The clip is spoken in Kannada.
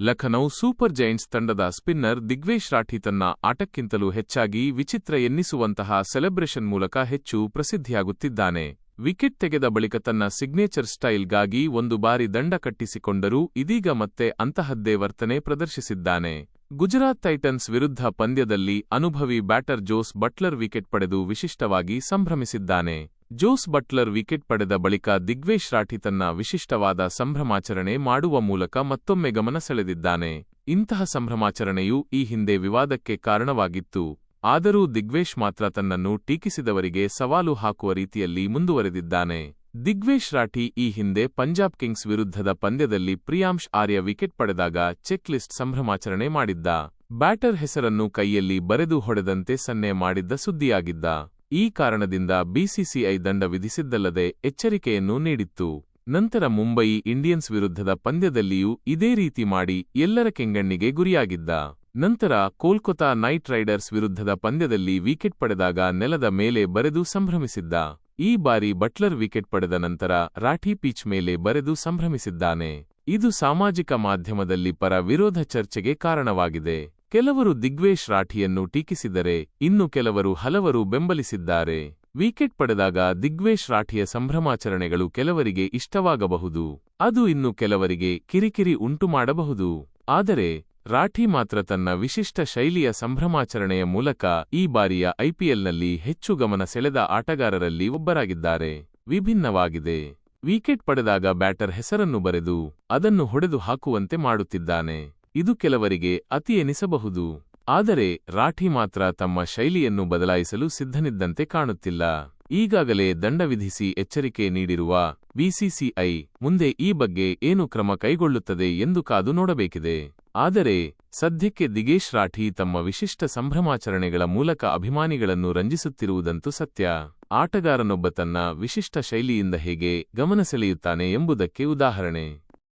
ಲಖನೌ ಸೂಪರ್ ಜೈಂಟ್ಸ್ ತಂಡದ ಸ್ಪಿನ್ನರ್ ದಿಗ್ವೇಶ್ ರಾಠಿ ತನ್ನ ಆಟಕ್ಕಿಂತಲೂ ಹೆಚ್ಚಾಗಿ ವಿಚಿತ್ರ ಎನ್ನಿಸುವಂತಹ ಸೆಲೆಬ್ರೇಷನ್ ಮೂಲಕ ಹೆಚ್ಚು ಪ್ರಸಿದ್ಧಿಯಾಗುತ್ತಿದ್ದಾನೆ. ವಿಕೆಟ್ ತೆಗೆದ ಬಳಿಕ ತನ್ನ ಸಿಗ್ನೇಚರ್ ಸ್ಟೈಲ್ಗಾಗಿ ಒಂದು ಬಾರಿ ದಂಡ ಕಟ್ಟಿಸಿಕೊಂಡರೂ ಇದೀಗ ಮತ್ತೆ ಅಂತಹದ್ದೇ ವರ್ತನೆ ಪ್ರದರ್ಶಿಸಿದ್ದಾನೆ. ಗುಜರಾತ್ ಟೈಟನ್ಸ್ ವಿರುದ್ಧ ಪಂದ್ಯದಲ್ಲಿ ಅನುಭವಿ ಬ್ಯಾಟರ್ ಜೋಸ್ ಬಟ್ಲರ್ ವಿಕೆಟ್ ಪಡೆದು ವಿಶಿಷ್ಟವಾಗಿ ಸಂಭ್ರಮಿಸಿದ್ದಾನೆ. ಜೋಸ್ ಬಟ್ಲರ್ ವಿಕೆಟ್ ಪಡೆದ ಬಳಿಕ ದಿಗ್ವೇಶ್ ರಾಠಿ ತನ್ನ ವಿಶಿಷ್ಟವಾದ ಸಂಭ್ರಮಾಚರಣೆ ಮಾಡುವ ಮೂಲಕ ಮತ್ತೊಮ್ಮೆ ಗಮನ ಸೆಳೆದಿದ್ದಾನೆ. ಇಂತಹ ಸಂಭ್ರಮಾಚರಣೆಯು ಈ ಹಿಂದೆ ವಿವಾದಕ್ಕೆ ಕಾರಣವಾಗಿತ್ತು. ಆದರೂ ದಿಗ್ವೇಶ್ ಮಾತ್ರ ತನ್ನನ್ನು ಟೀಕಿಸಿದವರಿಗೆ ಸವಾಲು ಹಾಕುವ ರೀತಿಯಲ್ಲಿ ಮುಂದುವರೆದಿದ್ದಾನೆ. ದಿಗ್ವೇಶ್ ರಾಠಿ ಈ ಹಿಂದೆ ಪಂಜಾಬ್ ಕಿಂಗ್ಸ್ ವಿರುದ್ಧದ ಪಂದ್ಯದಲ್ಲಿ ಪ್ರಿಯಾಂಶ್ ಆರ್ಯ ವಿಕೆಟ್ ಪಡೆದಾಗ ಚೆಕ್ ಲಿಸ್ಟ್ ಸಂಭ್ರಮಾಚರಣೆ ಮಾಡಿದ್ದ. ಬ್ಯಾಟರ್ ಹೆಸರನ್ನು ಕೈಯಲ್ಲಿ ಬರೆದು ಹೊಡೆದಂತೆ ಸನ್ನೆ ಮಾಡಿದ್ದ ಸುದ್ದಿಯಾಗಿದ್ದ. ಈ ಕಾರಣದಿಂದ ಬಿಸಿಸಿಐ ದಂಡ ವಿಧಿಸಿದ್ದಲ್ಲದೆ ಎಚ್ಚರಿಕೆಯನ್ನು ನೀಡಿತ್ತು. ನಂತರ ಮುಂಬಯಿ ಇಂಡಿಯನ್ಸ್ ವಿರುದ್ಧದ ಪಂದ್ಯದಲ್ಲಿಯೂ ಇದೇ ರೀತಿ ಮಾಡಿ ಎಲ್ಲರ ಕೆಂಗಣ್ಣಿಗೆ ಗುರಿಯಾಗಿದ್ದ. ನಂತರ ಕೋಲ್ಕತಾ ನೈಟ್ ರೈಡರ್ಸ್ ವಿರುದ್ಧದ ಪಂದ್ಯದಲ್ಲಿ ವಿಕೆಟ್ ಪಡೆದಾಗ ನೆಲದ ಮೇಲೆ ಬರೆದು ಸಂಭ್ರಮಿಸಿದ್ದ. ಈ ಬಾರಿ ಬಟ್ಲರ್ ವಿಕೆಟ್ ಪಡೆದ ನಂತರ ರಾಠಿ ಪಿಚ್ ಮೇಲೆ ಬರೆದು ಸಂಭ್ರಮಿಸಿದ್ದಾನೆ. ಇದು ಸಾಮಾಜಿಕ ಮಾಧ್ಯಮದಲ್ಲಿ ಪರ ವಿರೋಧ ಚರ್ಚೆಗೆ ಕಾರಣವಾಗಿದೆ. ಕೆಲವರು ದಿಗ್ವೇಶ್ ರಾಠಿಯನ್ನು ಟೀಕಿಸಿದರೆ, ಇನ್ನು ಕೆಲವರು ಹಲವರು ಬೆಂಬಲಿಸಿದ್ದಾರೆ. ವಿಕೆಟ್ ಪಡೆದಾಗ ದಿಗ್ವೇಶ್ ರಾಠಿಯ ಸಂಭ್ರಮಾಚರಣೆಗಳು ಕೆಲವರಿಗೆ ಇಷ್ಟವಾಗಬಹುದು. ಅದು ಇನ್ನು ಕೆಲವರಿಗೆ ಕಿರಿಕಿರಿ ಉಂಟುಮಾಡಬಹುದು. ಆದರೆ, ರಾಠಿ ಮಾತ್ರ ತನ್ನ ವಿಶಿಷ್ಟ ಶೈಲಿಯ ಸಂಭ್ರಮಾಚರಣೆಯ ಮೂಲಕ ಈ ಬಾರಿಯ ಐಪಿಎಲ್ನಲ್ಲಿ ಹೆಚ್ಚು ಗಮನ ಸೆಳೆದ ಆಟಗಾರರಲ್ಲಿ ಒಬ್ಬರಾಗಿದ್ದಾರೆ. ವಿಭಿನ್ನವಾಗಿದೆ. ವಿಕೆಟ್ ಪಡೆದಾಗ ಬ್ಯಾಟರ್ ಹೆಸರನ್ನು ಬರೆದು, ಅದನ್ನು ಹೊಡೆದು ಹಾಕುವಂತೆ ಮಾಡುತ್ತಿದ್ದಾನೆ. ಇದು ಕೆಲವರಿಗೆ ಅತಿ ಎನಿಸಬಹುದು. ಆದರೆ ರಾಠಿ ಮಾತ್ರ ತಮ್ಮ ಶೈಲಿಯನ್ನು ಬದಲಾಯಿಸಲು ಸಿದ್ಧನಿದ್ದಂತೆ ಕಾಣುತ್ತಿಲ್ಲ. ಈಗಾಗಲೇ ದಂಡ ವಿಧಿಸಿ ಎಚ್ಚರಿಕೆ ನೀಡಿರುವ ಬಿಸಿಸಿಐ ಮುಂದೆ ಈ ಬಗ್ಗೆ ಏನು ಕ್ರಮ ಕೈಗೊಳ್ಳುತ್ತದೆ ಎಂದು ಕಾದು ನೋಡಬೇಕಿದೆ. ಆದರೆ ಸದ್ಯಕ್ಕೆ ದಿಗೇಶ್ ರಾಠಿ ತಮ್ಮ ವಿಶಿಷ್ಟ ಸಂಭ್ರಮಾಚರಣೆಗಳ ಮೂಲಕ ಅಭಿಮಾನಿಗಳನ್ನು ರಂಜಿಸುತ್ತಿರುವುದಂತೂ ಸತ್ಯ. ಆಟಗಾರನೊಬ್ಬ ತನ್ನ ವಿಶಿಷ್ಟ ಶೈಲಿಯಿಂದ ಹೇಗೆ ಗಮನ ಸೆಳೆಯುತ್ತಾನೆ ಎಂಬುದಕ್ಕೆ ಉದಾಹರಣೆ.